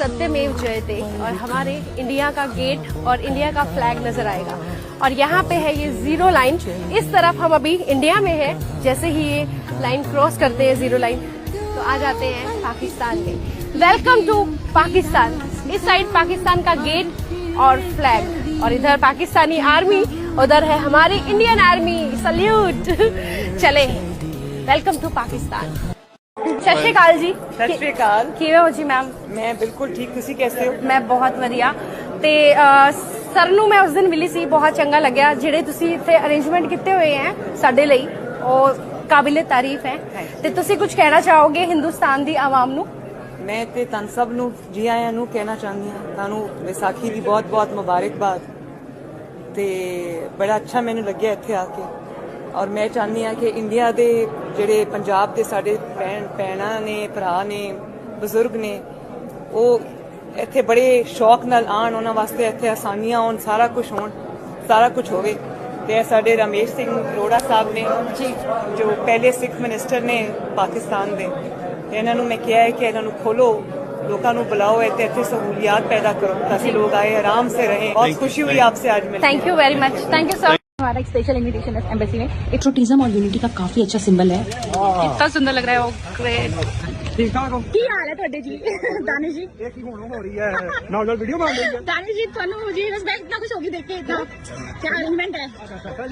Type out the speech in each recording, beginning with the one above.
सत्यमेव जयते और हमारे इंडिया का गेट और इंडिया का फ्लैग नज़र आएगा। और यहाँ पे है ये ज़ीरो लाइन। इस तरफ़ हम अभी इंडिया में है, जैसे ही ये लाइन क्रॉस करते हैं ज़ीरो लाइन तो आ जाते हैं पाकिस्तान में। Welcome to Pakistan. इस साइड पाकिस्तान का गेट और फ्लैग। और इधर पाकिस्तानी आर्मी, उधर है हमारी इंडियन आर्मी। सल्यूट चले। Welcome to Pakistan. ਸਤਿ ਸ਼੍ਰੀ ਅਕਾਲ ਜੀ। ਸਤਿ ਸ਼੍ਰੀ ਅਕਾਲ। ਕਿਵੇਂ ਹੋ ਜੀ ਮੈਮ ਮੈਂ ਬਿਲਕੁਲ ਠੀਕ ਤੁਸੀਂ ਕੈਸੇ ਹੋ? ਮੈਂ ਬਹੁਤ ਵਧੀਆ। ਤੇ ਸਰ ਨੂੰ ਮੈਂ ਉਸ ਦਿਨ ਮਿਲੀ ਸੀ ਬਹੁਤ ਚੰਗਾ ਲੱਗਿਆ। ਜਿਹੜੇ ਤੁਸੀਂ ਇੱਥੇ ਅਰੇਂਜਮੈਂਟ ਕੀਤੇ ਹੋਏ ਹੈ ਸਾਡੇ ਲਈ ਉਹ ਕਾਬਿਲੇ ਤਾਰੀਫ ਹੈ। ਤੇ ਤੁਸੀਂ ਕੁਝ ਕਹਿਣਾ ਚਾਹੋਗੇ ਹਿੰਦੁਸਤਾਨ ਦੀ ਆਵਾਮ ਨੂੰ? ਮੈਂ ਤੇ ਤਨ ਸਭ ਨੂੰ ਜੀ ਆਇਆਂ ਨੂੰ ਕਹਿਣਾ ਚਾਹੁੰਦੀ ਹਾਂ। ਤੁਹਾਨੂੰ ਵਿਸਾਖੀ ਦੀ ਬਹੁਤ-ਬਹੁਤ ਮੁਬਾਰਕਬਾਦ। ਤੇ ਬੜਾ ਅੱਛਾ ਮੈਨੂੰ ਲੱਗਿਆ ਇੱਥੇ ਆ ਕੇ। ਔਰ ਮੈਂ ਚਾਹੁੰਦੀ ਆ ਕਿ ਇੰਡੀਆ ਦੇ ਜਿਹੜੇ ਪੰਜਾਬ ਦੇ ਸਾਡੇ ਭੈਣ ਭੈਣਾਂ ਨੇ ਭਰਾ ਨੇ ਬਜ਼ੁਰਗ ਨੇ ਉਹ ਇੱਥੇ ਬੜੇ ਸ਼ੌਕ ਨਾਲ ਆਣ ਉਹਨਾਂ ਵਾਸਤੇ ਇੱਥੇ ਆਸਾਨੀਆਂ ਹੋਣ ਸਾਰਾ ਕੁਝ ਹੋਣ ਸਾਰਾ ਕੁਝ ਹੋਵੇ। ਤੇ ਸਾਡੇ ਰਮੇਸ਼ ਸਿੰਘ ਰੋੜਾ ਸਾਹਿਬ ਨੇ ਜੀ ਜੋ ਪਹਿਲੇ ਸਿੱਖ ਮਿਨਿਸਟਰ ਨੇ ਪਾਕਿਸਤਾਨ ਦੇ ਇਹਨਾਂ ਨੂੰ ਮੈਂ ਕਿਹਾ ਹੈ ਕਿ ਇਹਨਾਂ ਨੂੰ ਖੋਲੋ ਲੋਕਾਂ ਨੂੰ ਬੁਲਾਓ ਇੱਥੇ ਇੱਥੇ ਸਹੂਲੀਅਤ ਪੈਦਾ ਕਰੋ ਤਾਂ ਲੋਕ ਆਏ ਆਰਾਮ ਸੇ ਰਹੇ ਬਹੁਤ ਖੁਸ਼ੀ ਹੋਈ ਆਪਸੇ ਅੱਜ ਮਿਲ thank you very much thank you so हमारा एक स्पेशल इनविटेशन है एम्बेसी में पेट्रोटिज्म और यूनिटी का काफी अच्छा सिंबल है कितना सुंदर लग रहा है वो ग्रेट ਠੀਕ ਠਾਕ ਹੋ ਕੀ ਹਾਲ ਹੈ ਤੁਹਾਡੇ ਜੀ ਦਾਨਿਸ਼ ਜੀ ਇਹ ਕੀ ਹੁਣ ਹੋ ਰਹੀ ਹੈ ਨਾਲ ਨਾਲ ਵੀਡੀਓ ਬਣ ਰਹੀ ਹੈ ਦਾਨਿਸ਼ ਜੀ ਤੁਹਾਨੂੰ ਜੀ ਬਸ ਮੈਂ इतना कुछ होगी देख के इतना क्या अरेंजमेंट है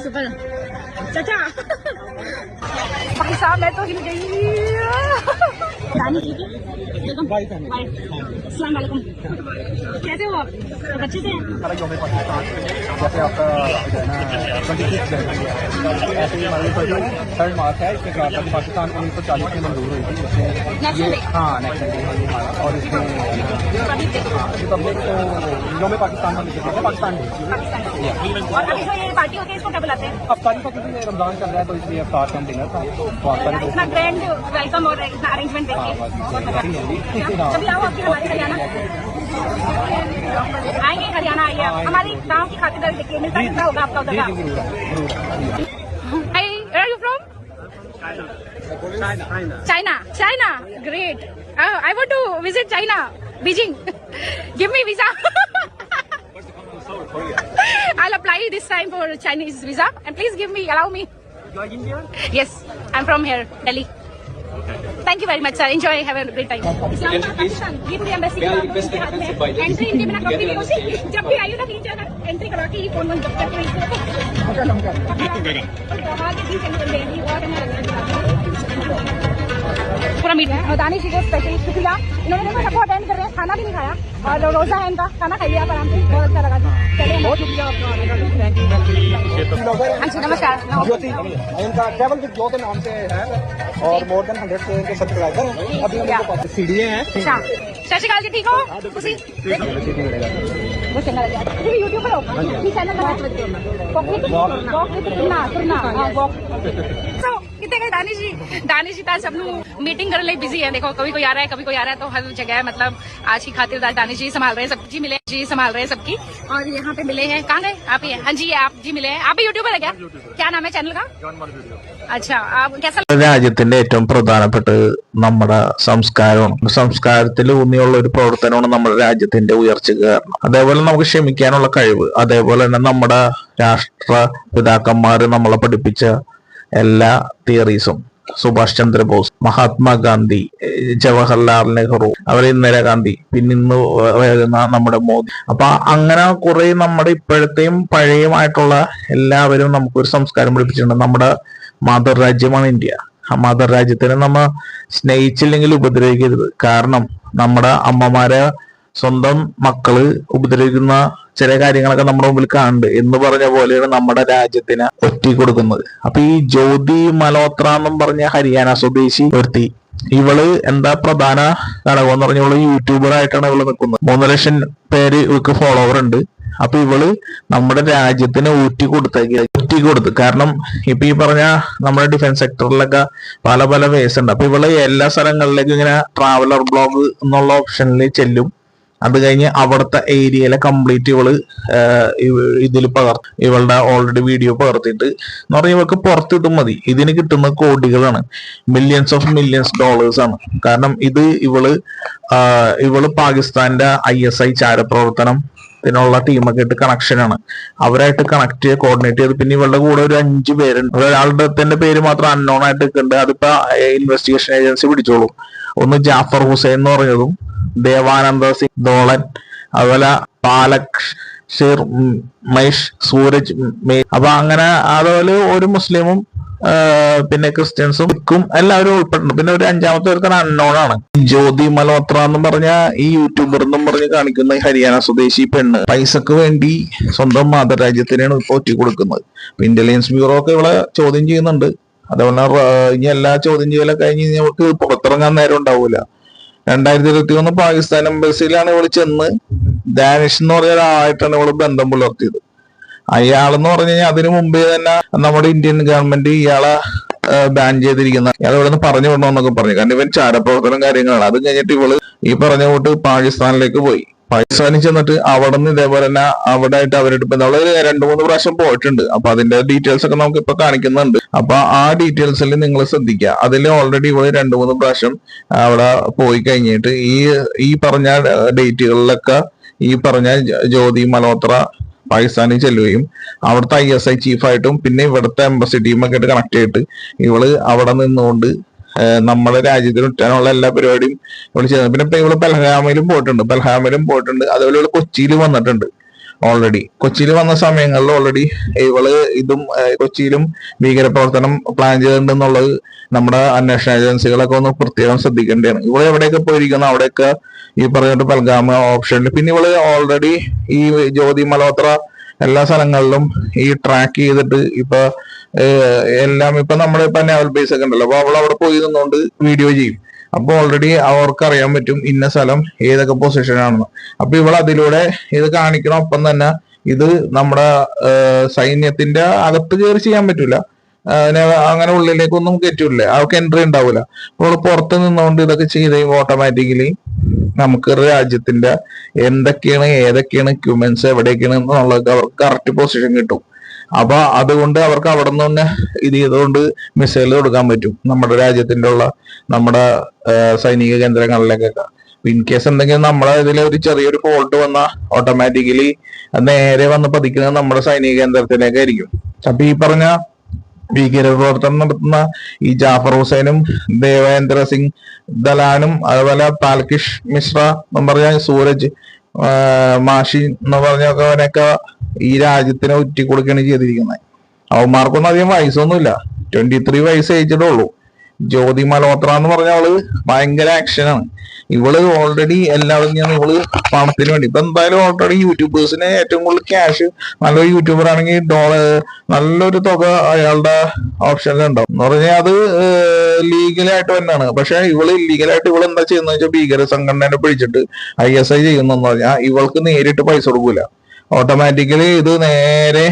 सुपर चाचा भाई साहब मैं तो हिल गई दानी ठीक है? अस्सलाम वालेकुम। कैसे हो आप? अच्छे से जैसे आपका पाकिस्तान उन्नीस सौ चालीस में मंजूर हुई थी। हाँ, हाँ, हाँ और इसमें रिपब्लिक हाँ, तो पाकिस्तान का पाकिस्तान और अच्छा, पार्टी इसको क्या बुलाते हैं अफ्तारी का क्योंकि रमज़ान चल रहा है तो इसलिए अफ्तार का डिनर था तो अफ्तारी को इतना ग्रैंड वेलकम और इतना अरेंजमेंट देख हाँ कभी आओ आपके हमारे हरियाणा आएँगे हरियाणा आइए आप हमारी गाँव की खातिरदारी देखिए मिलता कितना होगा आपका उधर जी का जी ज़रूर ज़रूर Hi, where are you from? China. China. Great. Oh, I want to visit China. Beijing. Give me visa. I'll apply this time for Chinese visa and please give me, allow me. You are Indian? Yes, I'm from here, Delhi. Thank you very much, sir. Enjoy. Have a great time. Islamabad Pakistan ये पूरी embassy के हाथ में entry India में कभी भी उसी जब भी आई हो ना तीन चार एंट्री करा के ही फोन बंद करके पूरा मीडिया और पूरा मीट दानिश जी को स्पेशल शुक्रिया इन्होंने देखो सबको अटेंड कर रहे हैं। खाना भी नहीं खाया। और रोजा है इनका। खाना खाइए आप आराम से। बहुत अच्छा लगा। था चलिए। बहुत शुक्रिया हाँ जी नमस्कार। ज्योति इनका ट्रेवल विद ज्योति नाम से है। और मोर देन हंड्रेड के सब्सक्राइबर अभी सीढ़ी है। अच्छा। शशिकाल जी ठीक हो? हाँ, चैनल यूट्यूब पर हो? चैनल कितने दानी जी दानी जी तब मीटिंग करने लिए बिजी है। देखो कभी कोई आ रहा है कभी कोई आ रहा है तो हर जगह है। मतलब आज की खातिर दाल दानिश जी संभाल रहे हैं सब जी मिले जी संभाल रहे हैं सबकी। और यहाँ पे मिले हैं। कहाँ गए आप ही हाँ। जी आप जी मिले हैं। आप भी यूट्यूबर है क्या? क्या नाम है चैनल का? अच्छा आप कैसा രാജ്യത്തിന്റെ ഏറ്റവും പ്രധാനപ്പെട്ട നമ്മുടെ സംസ്കാരമാണ് സംസ്കാരത്തിൽ ഊന്നിയുള്ള ഒരു പ്രവർത്തനമാണ് നമ്മുടെ രാജ്യത്തിന്റെ ഉയർച്ചയ്ക്ക് കാരണം. അതേപോലെ നമുക്ക് ക്ഷമിക്കാനുള്ള കഴിവ് അതേപോലെ തന്നെ നമ്മുടെ രാഷ്ട്ര പിതാക്കന്മാർ നമ്മളെ പഠിപ്പിച്ച എല്ലാ തിയറീസും സുഭാഷ് ചന്ദ്രബോസ് മഹാത്മാഗാന്ധി ജവഹർലാൽ നെഹ്റു അവരെ ഇന്ദിരാഗാന്ധി പിന്നെ ഇന്ന് വരുന്ന നമ്മുടെ മോദി. അപ്പൊ അങ്ങനെ കുറെ നമ്മുടെ ഇപ്പോഴത്തെയും പഴയമായിട്ടുള്ള എല്ലാവരും നമുക്കൊരു സംസ്കാരം പഠിപ്പിച്ചിട്ടുണ്ട്. നമ്മുടെ മാതൃരാജ്യമാണ് ഇന്ത്യ. ആ മാതൃരാജ്യത്തിനെ നമ്മ സ്നേഹിച്ചില്ലെങ്കിൽ ഉപദ്രവിക്കരുത്. കാരണം നമ്മുടെ അമ്മമാരെ സ്വന്തം മക്കൾ ഉപദ്രവിക്കുന്ന ചില കാര്യങ്ങളൊക്കെ നമ്മുടെ മുമ്പിൽ കാണുന്നുണ്ട്. എന്ന് പറഞ്ഞ പോലെയാണ് നമ്മുടെ രാജ്യത്തിന് ഒറ്റി കൊടുക്കുന്നത് അപ്പൊ ഈ ജ്യോതി മലോത്ര എന്നും പറഞ്ഞ ഹരിയാന സ്വദേശി ഒരുത്തി. ഇവൾ എന്താ പ്രധാന ഘടകം എന്ന് പറഞ്ഞ ഇവൾ യൂട്യൂബർ ആയിട്ടാണ് ഇവൾ നിൽക്കുന്നത് മൂന്ന് ലക്ഷം പേര് ഇവൾക്ക് ഫോളോവർ ഉണ്ട്. അപ്പൊ ഇവൾ നമ്മുടെ രാജ്യത്തിന് ഊറ്റി കൊടുത്ത ഊറ്റി കൊടുത്ത് കാരണം ഇപ്പൊ ഈ പറഞ്ഞ നമ്മുടെ ഡിഫൻസ് സെക്ടറിലൊക്കെ പല പല വേസ് ഉണ്ട്. അപ്പൊ ഇവൾ എല്ലാ സ്ഥലങ്ങളിലേക്കും ഇങ്ങനെ ട്രാവലർ ബ്ലോഗ് എന്നുള്ള ഓപ്ഷനിൽ ചെല്ലും. അത് കഴിഞ്ഞ് അവിടുത്തെ ഏരിയയിലെ കംപ്ലീറ്റ് ഇവൾ ഇതിൽ പകർത്തി ഇവളുടെ ഓൾറെഡി വീഡിയോ പകർത്തിയിട്ട് എന്ന് പറഞ്ഞാൽ ഇവൾക്ക് പുറത്തിട്ടും മതി. ഇതിന് കിട്ടുന്ന കോടികളാണ്. മില്യൺസ് ഓഫ് മില്യൺസ് ഡോളേഴ്സ് ആണ്. കാരണം ഇത് ഇവൾ ഇവൾ പാകിസ്ഥാന്റെ ഐ എസ് ഐ ചാരപ്രവർത്തനം ഇതിനുള്ള ടീമൊക്കെ ആയിട്ട് കണക്ഷൻ ആണ്. അവരായിട്ട് കണക്ട് ചെയ്ത് കോർഡിനേറ്റ് ചെയ്ത് പിന്നെ ഇവളുടെ കൂടെ ഒരു അഞ്ച് പേരുണ്ട്. ഒരാളുടെ തന്നെ പേര് മാത്രം അൺനോൺ ആയിട്ട് നിൽക്കുന്നുണ്ട് അതിപ്പോ ഇൻവെസ്റ്റിഗേഷൻ ഏജൻസി പിടിച്ചോളും ഒന്ന് ജാഫർ ഹുസൈൻ എന്ന് പറഞ്ഞതും ദേവാനന്ദ സിംഗ് ധോളൻ അതുപോലെ പാലക് ഷീർ മൈഷ് സൂരജ് മേ അപ്പൊ അങ്ങനെ അതുപോലെ ഒരു മുസ്ലിമും പിന്നെ ക്രിസ്ത്യൻസും സിഖും എല്ലാവരും ഉൾപ്പെട്ടിട്ടുണ്ട്. പിന്നെ ഒരു അഞ്ചാമത്തെ ഒരുത്തൻ അൺനോൺ ആണ്. ജ്യോതി മൽഹോത്ര എന്ന് പറഞ്ഞ ഈ യൂട്യൂബർ എന്നും പറഞ്ഞ് കാണിക്കുന്ന ഹരിയാന സ്വദേശി പെണ്ണ് പൈസക്ക് വേണ്ടി സ്വന്തം മാതൃരാജ്യത്തിനാണ് ഇപ്പൊ ഒറ്റ കൊടുക്കുന്നത്. ഇന്റലിജൻസ് ബ്യൂറോ ഒക്കെ ഇവിടെ ചോദ്യം ചെയ്യുന്നുണ്ട്. അതേപോലെ ഇനി എല്ലാ ചോദ്യം ചെയ്യലൊക്കെ കഴിഞ്ഞ് നമുക്ക് പുറത്തിറങ്ങാൻ നേരം ഉണ്ടാവൂല. രണ്ടായിരത്തി ഇരുപത്തി ഒന്ന് പാകിസ്ഥാൻ എംബസിയിലാണ് ഇവൾ ചെന്ന് ദാനിഷ് എന്ന് പറഞ്ഞ ഒരാളായിട്ടാണ് ഇവൾ ബന്ധം പുലർത്തിയത്. അയാളെന്ന് പറഞ്ഞു കഴിഞ്ഞാൽ അതിനു മുമ്പേ തന്നെ നമ്മുടെ ഇന്ത്യൻ ഗവൺമെന്റ് ഇയാളെ ബാൻ ചെയ്തിരിക്കുന്ന ഇയാൾ ഇവിടെ നിന്ന് പറഞ്ഞു വിടണമെന്നൊക്കെ പറഞ്ഞു. കാരണം ഇവൻ ചാരപ്രവർത്തനം കാര്യങ്ങളാണ്. അത് കഴിഞ്ഞിട്ട് ഇവൾ ഈ പറഞ്ഞ കൂട്ട് പാകിസ്ഥാനിലേക്ക് പോയി. പാകിസ്ഥാനിൽ ചെന്നിട്ട് അവിടെ നിന്ന് ഇതേപോലെ തന്നെ അവിടെ ആയിട്ട് അവരുടെ നമ്മൾ രണ്ടു മൂന്ന് പ്രാവശ്യം പോയിട്ടുണ്ട്. അപ്പൊ അതിന്റെ ഡീറ്റെയിൽസ് ഒക്കെ നമുക്ക് ഇപ്പൊ കാണിക്കുന്നുണ്ട്. അപ്പൊ ആ ഡീറ്റെയിൽസിൽ നിങ്ങൾ ശ്രദ്ധിക്കുക. അതിൽ ഓൾറെഡി ഇവൾ രണ്ടു മൂന്ന് പ്രാവശ്യം അവിടെ പോയി കഴിഞ്ഞിട്ട് ഈ ഈ പറഞ്ഞ ഡേറ്റുകളിലൊക്കെ ഈ പറഞ്ഞ ജ്യോതി മലോത്ര പാകിസ്ഥാനിൽ ചെല്ലുകയും അവിടുത്തെ ഐ എസ് ഐ ചീഫായിട്ടും പിന്നെ ഇവിടുത്തെ എംബസി ടീമൊക്കെ ആയിട്ട് കണക്ട് ചെയ്തിട്ട് ഇവൾ അവിടെ നിന്നുകൊണ്ട് ഏഹ് നമ്മുടെ രാജ്യത്തിന് ഒറ്റാനുള്ള എല്ലാ പരിപാടിയും ഇവിടെ ചെയ്യുന്നത്. പിന്നെ ഇപ്പൊ ഇവൾ പെൽഹാമയിലും പോയിട്ടുണ്ട്. ബൽഹാമയിലും പോയിട്ടുണ്ട്. അതുപോലെ ഇവൾ കൊച്ചിയിൽ വന്നിട്ടുണ്ട് ഓൾറെഡി കൊച്ചിയിൽ വന്ന സമയങ്ങളിൽ ഓൾറെഡി ഇവൾ ഇതും കൊച്ചിയിലും ഭീകരപ്രവർത്തനം പ്ലാൻ ചെയ്തിട്ടുണ്ട് എന്നുള്ളത് നമ്മുടെ അന്വേഷണ ഏജൻസികളൊക്കെ ഒന്ന് പ്രത്യേകം ശ്രദ്ധിക്കേണ്ടതാണ്. ഇവൾ എവിടെയൊക്കെ പോയിരിക്കുന്നു? അവിടെയൊക്കെ ഈ പറഞ്ഞിട്ട് പൽഗാമ ഓപ്ഷനിൽ പിന്നെ ഇവൾ ഓൾറെഡി ഈ ജ്യോതി മലോത്ര എല്ലാ സ്ഥലങ്ങളിലും ഈ ട്രാക്ക് ചെയ്തിട്ട് ഇപ്പൊ എല്ലാം ഇപ്പൊ നമ്മുടെ ഇപ്പൊ നാവൽ ബേസ് ഒക്കെ ഉണ്ടല്ലോ. അപ്പൊ അവൾ അവിടെ പോയി നിന്നുകൊണ്ട് വീഡിയോ ചെയ്യും. അപ്പൊ ഓൾറെഡി അവർക്ക് അറിയാൻ പറ്റും ഇന്ന സ്ഥലം ഏതൊക്കെ പൊസിഷൻ ആണെന്ന്. അപ്പൊ ഇവൾ അതിലൂടെ ഇത് കാണിക്കണം. ഒപ്പം തന്നെ ഇത് നമ്മുടെ സൈന്യത്തിന്റെ അകത്ത് കയറി ചെയ്യാൻ പറ്റൂല. അങ്ങനെ ഉള്ളിലേക്കൊന്നും കയറ്റൂല അവർക്ക് എൻട്രി ഉണ്ടാവില്ല അപ്പോൾ പുറത്ത് നിന്നുകൊണ്ട് ഇതൊക്കെ ചെയ്ത് ഓട്ടോമാറ്റിക്കലി നമുക്ക് രാജ്യത്തിന്റെ എന്തൊക്കെയാണ് ഏതൊക്കെയാണ് എക്യുപ്മെന്റ്സ് എവിടെയൊക്കെയാണ് എന്നുള്ളതൊക്കെ അവർക്ക് കറക്റ്റ് പൊസിഷൻ കിട്ടും. അപ്പൊ അതുകൊണ്ട് അവർക്ക് അവിടെ നിന്ന് തന്നെ ഇത് ചെയ്തുകൊണ്ട് മിസൈൽ കൊടുക്കാൻ പറ്റും. നമ്മുടെ രാജ്യത്തിന്റെ ഉള്ള നമ്മുടെ സൈനിക കേന്ദ്രങ്ങളിലേക്കൊക്കെ. ഇൻ കേസ് എന്തെങ്കിലും നമ്മളെ ഇതിൽ ഒരു ചെറിയൊരു ഫോൾട്ട് വന്നാൽ ഓട്ടോമാറ്റിക്കലി നേരെ വന്ന് പതിക്കുന്നത് നമ്മുടെ സൈനിക കേന്ദ്രത്തിലേക്കായിരിക്കും. അപ്പൊ ഈ പറഞ്ഞ ഭീകരപ്രവർത്തനം നടത്തുന്ന ഈ ജാഫർ ഹുസൈനും ദേവേന്ദ്ര സിംഗ് ദലാനും അതുപോലെ പാൽകിഷ് മിശ്ര എന്ന് പറഞ്ഞ സൂരജ് മാഷി എന്ന് പറഞ്ഞവനൊക്കെ ഈ രാജ്യത്തിന് ഒറ്റി കൊടുക്കുകയാണ് ചെയ്തിരിക്കുന്നത്. അവന്മാർക്കൊന്നും അധികം വയസ്സൊന്നുമില്ല. ട്വന്റി ത്രീ വയസ്സ് ഏജിടേ ഉള്ളൂ ജ്യോതി മലോത്ര എന്ന് പറഞ്ഞ അവൾ ഭയങ്കര ആക്ഷനാണ് ഇവൾ ഓൾറെഡി എല്ലാവരും ഞാൻ ഇവൾ പണത്തിന് വേണ്ടി. ഇപ്പൊ എന്തായാലും ഓൾറെഡി യൂട്യൂബേഴ്സിന് ഏറ്റവും കൂടുതൽ ക്യാഷ് നല്ലൊരു യൂട്യൂബർ ആണെങ്കിൽ ഡോളർ നല്ലൊരു തുക അയാളുടെ ഓപ്ഷനിൽ ഉണ്ടാവും. എന്ന് പറഞ്ഞാൽ അത് ലീഗലായിട്ട് തന്നെയാണ് പക്ഷെ ഇവൾ ഇല്ലീഗലായിട്ട് ഇവൾ എന്താ ചെയ്യുന്നത് വെച്ചാൽ ഭീകര സംഘടനയെ പിടിച്ചിട്ട് ഐ എസ് ഐ ചെയ്യുന്നെന്ന് പറഞ്ഞാൽ ഇവൾക്ക് നേരിട്ട് പൈസ കൊടുക്കൂല. ഓട്ടോമാറ്റിക്കലി ഇത് നേരെ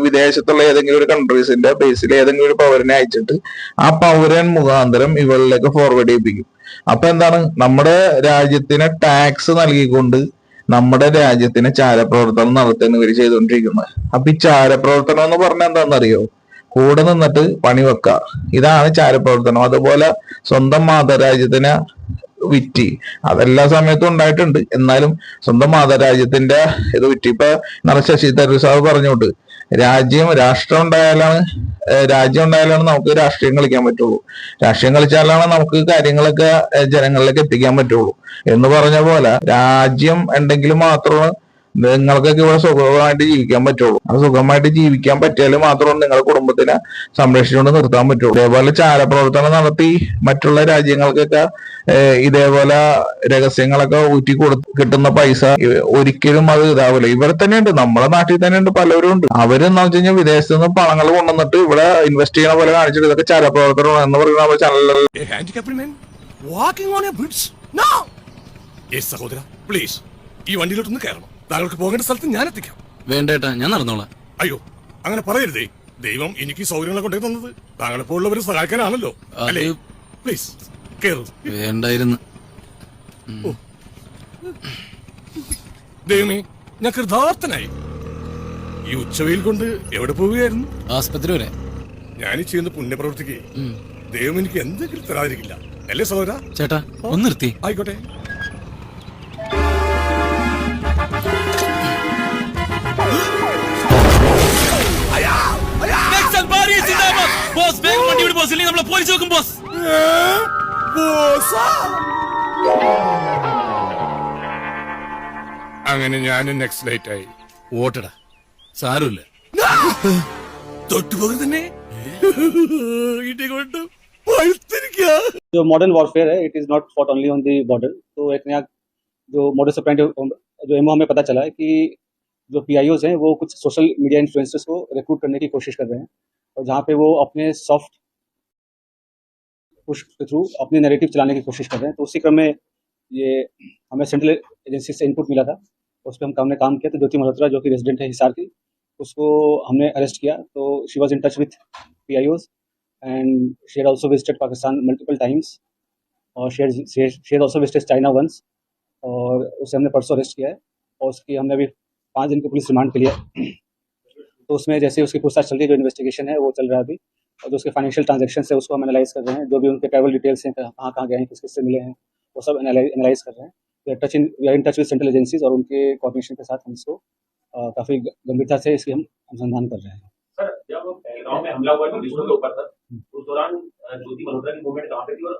വിദേശത്തുള്ള ഏതെങ്കിലും ഒരു കൺട്രീസിന്റെ ബേസിൽ ഏതെങ്കിലും ഒരു പൗരനെ അയച്ചിട്ട് ആ പൗരൻ മുഖാന്തരം ഇവളിലേക്ക് ഫോർവേഡ് ചെയ്യിപ്പിക്കും. അപ്പൊ എന്താണ്? നമ്മുടെ രാജ്യത്തിന് ടാക്സ് നൽകിക്കൊണ്ട് നമ്മുടെ രാജ്യത്തിന് ചാരപ്രവർത്തനം നടത്തുന്ന ഇവർ ചെയ്തുകൊണ്ടിരിക്കുന്നത്. അപ്പൊ ഈ ചാരപ്രവർത്തനം എന്ന് പറഞ്ഞാൽ എന്താണെന്നറിയോ? കൂടെ നിന്നിട്ട് പണി വെക്കുക. ഇതാണ് ചാരപ്രവർത്തനം. അതുപോലെ സ്വന്തം മാതൃരാജ്യത്തിന് വിറ്റി. അതെല്ലാ സമയത്തും ഉണ്ടായിട്ടുണ്ട്. എന്നാലും സ്വന്തം മാതൃരാജ്യത്തിന്റെ ഇത് വിറ്റ്. ഇപ്പൊ നമ്മുടെ ശശി തരൂർ സാഹ് പറഞ്ഞോട്ട് രാജ്യം രാഷ്ട്രം ഉണ്ടായാലാണ് രാജ്യം ഉണ്ടായാലാണ് നമുക്ക് രാഷ്ട്രീയം കളിക്കാൻ പറ്റുള്ളൂ. രാഷ്ട്രീയം കളിച്ചാലാണ് നമുക്ക് കാര്യങ്ങളൊക്കെ ജനങ്ങളിലേക്ക് എത്തിക്കാൻ പറ്റുള്ളൂ. എന്ന് പറഞ്ഞ പോലെ രാജ്യം ഉണ്ടെങ്കിൽ മാത്രമാണ് നിങ്ങൾക്കൊക്കെ ഇവിടെ സുഖമായിട്ട് ജീവിക്കാൻ പറ്റുള്ളൂ. അത് സുഖമായിട്ട് ജീവിക്കാൻ പറ്റിയാൽ മാത്രമാണ് നിങ്ങളുടെ കുടുംബത്തിനെ സംരക്ഷിച്ചുകൊണ്ട് നിർത്താൻ പറ്റുള്ളൂ. ഇതേപോലെ ചാരപ്രവർത്തനം നടത്തി മറ്റുള്ള രാജ്യങ്ങൾക്കൊക്കെ ഇതേപോലെ രഹസ്യങ്ങളൊക്കെ ഊറ്റി കൊടു കിട്ടുന്ന പൈസ ഒരിക്കലും അത് ഇതാവില്ല. ഇവിടെ തന്നെ ഉണ്ട് നമ്മുടെ നാട്ടിൽ തന്നെ ഉണ്ട്. പലരും ഉണ്ട് അവരെന്ന് വെച്ച് കഴിഞ്ഞാൽ വിദേശത്ത് നിന്ന് പണങ്ങൾ കൊണ്ടുവന്നിട്ട് ഇവിടെ ഇൻവെസ്റ്റ് ചെയ്യണ പോലെ കാണിച്ചിട്ട് ഇതൊക്കെ ചാരപ്രവർത്തനം എന്ന് പറയുന്ന ചാനലിൽ സഹോദര. പ്ലീസ് ഈ വണ്ടിയിലോട്ടൊന്ന് കയറണം താങ്കൾക്ക് പോകേണ്ട സ്ഥലത്ത് ഞാൻ എത്തിക്കാം. വേണ്ടേട്ടാ ഞാൻ നടന്നോളാം. അയ്യോ അങ്ങനെ പറയരുതേ. ദൈവം എനിക്ക് സൗകര്യങ്ങളെ കൊണ്ടേ തന്നത്. താങ്കളെ പോലുള്ളവരെ സഹായിക്കാനാണല്ലോ. അല്ലേ? പ്ലീസ് കേറു. വേണ്ടായിരുന്നു. ദൈവമേ ഞാൻ കൃതാർത്ഥനായി. ഈ ഉച്ചവെയിൽ കൊണ്ട് എവിടെ പോവുകയായിരുന്നു? ആസ്പത്രി വരെ. ഞാൻ ഈ ചെയ്യുന്ന പുണ്യപ്രവർത്തിക്ക് ദൈവം എനിക്ക് എന്തെങ്കിലും തരാതിരിക്കില്ല അല്ലേ സഹോദര? ചേട്ടാ ഒന്ന് നിർത്തി. ആയിക്കോട്ടെ. വേഗം വണ്ടി വിട് ബോസ് ഇല്ലെങ്കിൽ നമ്മളെ പോലീസ് വെക്കും ബോസ് അങ്ങനെ ഞാനും നെക്സ്റ്റ് ലൈറ്റ് ആയി ഓട്ടടാ സാരമില്ല തൊട്ടുപോകും തന്നെ ഇടി കൊണ്ട് പഴുത്തിരിക്കുക जो मॉडर्न वॉरफेयर है it is not fought only on the border तो एक नया जो मॉडर्न सप्रेंट जो एमओ हमें पता चला है कि जो पी हैं वो कुछ सोशल मीडिया इन्फ्लुएंसर्स को रिक्रूट करने की कोशिश कर रहे हैं और जहाँ पे वो अपने सॉफ्ट पुश के थ्रू अपने नैरेटिव चलाने की कोशिश कर रहे हैं। तो उसी क्रम में ये हमें सेंट्रल एजेंसी से इनपुट मिला था। उस पर हम हमने काम किया तो ज्योति मल्होत्रा जो कि रेजिडेंट है हिसार की उसको हमने अरेस्ट किया। तो she was in touch with P I Os and had also visited Pakistan multiple times और she had, also had, China once और उसे हमने परसों अरेस्ट किया है और उसकी हमने अभी पाँच दिन की पुलिस रिमांड के लिए। तो उसमें जैसे उसकी पूछताछ चल रही है जो इन्वेस्टिगेशन है वो चल रहा है अभी। और जो उसके फाइनेंशियल ट्रांजेक्शन है उसको हम एनालाइज कर रहे हैं। जो भी उनके ट्रेवल डिटेल्स हैं कहाँ कहाँ गए हैं किस किस से मिले हैं वो सब एनालाइज कर रहे हैं। Touch in we are in touch with central agencies और उनके कॉर्डिनेशन के साथ हम इसको काफ़ी गंभीरता से इसकी हम अनुसंधान कर रहे हैं। सर जब पहलगांव में हमला हुआ जो विष्णु के ऊपर था उस दौरान ज्योति मल्होत्रा की मूवमेंट कहाँ पे थी और